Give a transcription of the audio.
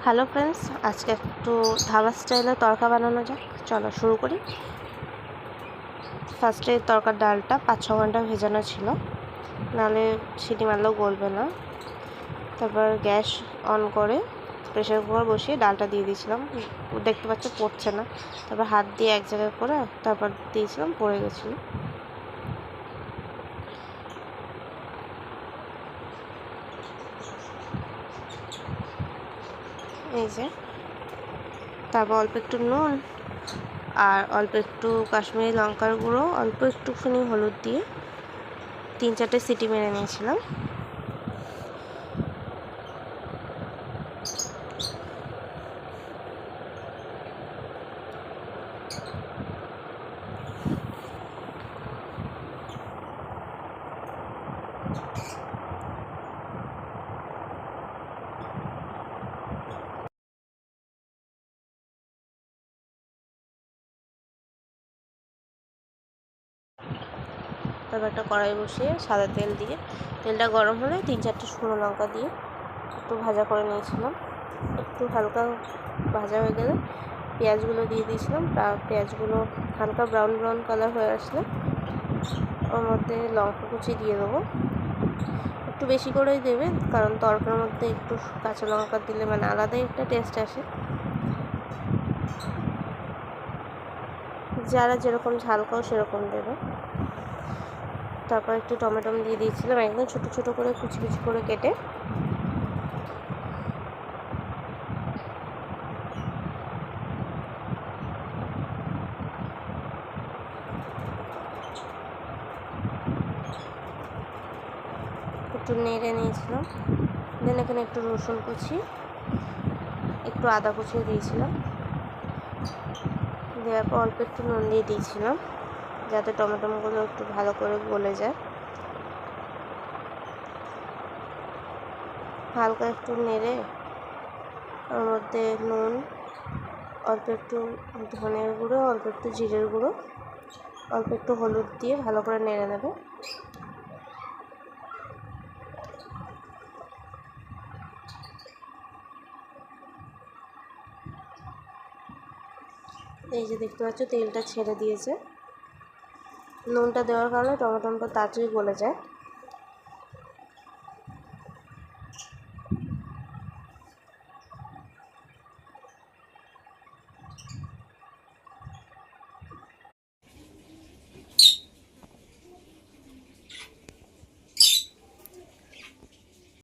Hello friends আজকে একটু ধাবা স্টাইলে তরকা বানানো যাক। চলো শুরু করি। ফার্স্টে তরকার ডালটা পাঁচ ছ ঘণ্টা ভেজানো ছিল। নাহলে সিটি মারলেও গলবে না। তারপর গ্যাস অন করে প্রেশার কুকার বসিয়ে ডালটা দিয়ে দিয়েছিলাম। দেখতে পাচ্ছ পড়ছে না। তারপর হাত দিয়ে এক জায়গায় করে তারপর দিয়েছিলাম, পড়ে গেছিল। এই যে। তারপর অল্প একটু নুন আর অল্প একটু কাশ্মীরি লঙ্কার গুঁড়ো, অল্প একটুখানি হলুদ দিয়ে তিন চারটে সিটি মেরে নিয়েছিলাম। তারপর একটা কড়াই বসিয়ে সাদা তেল দিয়ে, তেলটা গরম হলে তিন চারটে শুকনো লঙ্কা দিয়ে একটু ভাজা করে নিয়েছিলাম। একটু হালকা ভাজা হয়ে গেলে পেঁয়াজগুলো দিয়ে দিয়েছিলাম। তা পেঁয়াজগুলো হালকা ব্রাউন ব্রাউন কালার হয়ে আসলে ওর মধ্যে লঙ্কা কুচি দিয়ে দেবো। একটু বেশি করেই দেবে, কারণ তরকার মধ্যে একটু কাঁচা লঙ্কা দিলে মানে আলাদাই একটা টেস্ট আসে। যারা যেরকম ঝাল খাও সেরকম দেবে। তারপর একটু টমেটো দিয়ে দিয়েছিলাম, একদম ছোটো ছোটো করে কুচি কুচি করে কেটে। একটু নেড়ে নিয়েছিলাম, দেন এখানে একটু রসুন কুচি, একটু আদা কুচিও দিয়েছিলাম। দেওয়ার পর অল্প একটু নুন দিয়ে দিয়েছিলাম। যাতে টমেটোগুলো একটু ভালো করে গলে যায়। হালকা একটু নেড়ে, ওর মধ্যে নুন, অল্প একটু ধনের গুঁড়ো, অল্প একটু জিরের গুঁড়ো, অল্প একটু হলুদ দিয়ে ভালো করে নেড়ে নেবে। এই যে দেখতে পাচ্ছ, তেলটা ছেড়ে দিয়েছে। নুনটা দেওয়ার কারণে টমেটোটা তাড়াতাড়ি গলে যায়।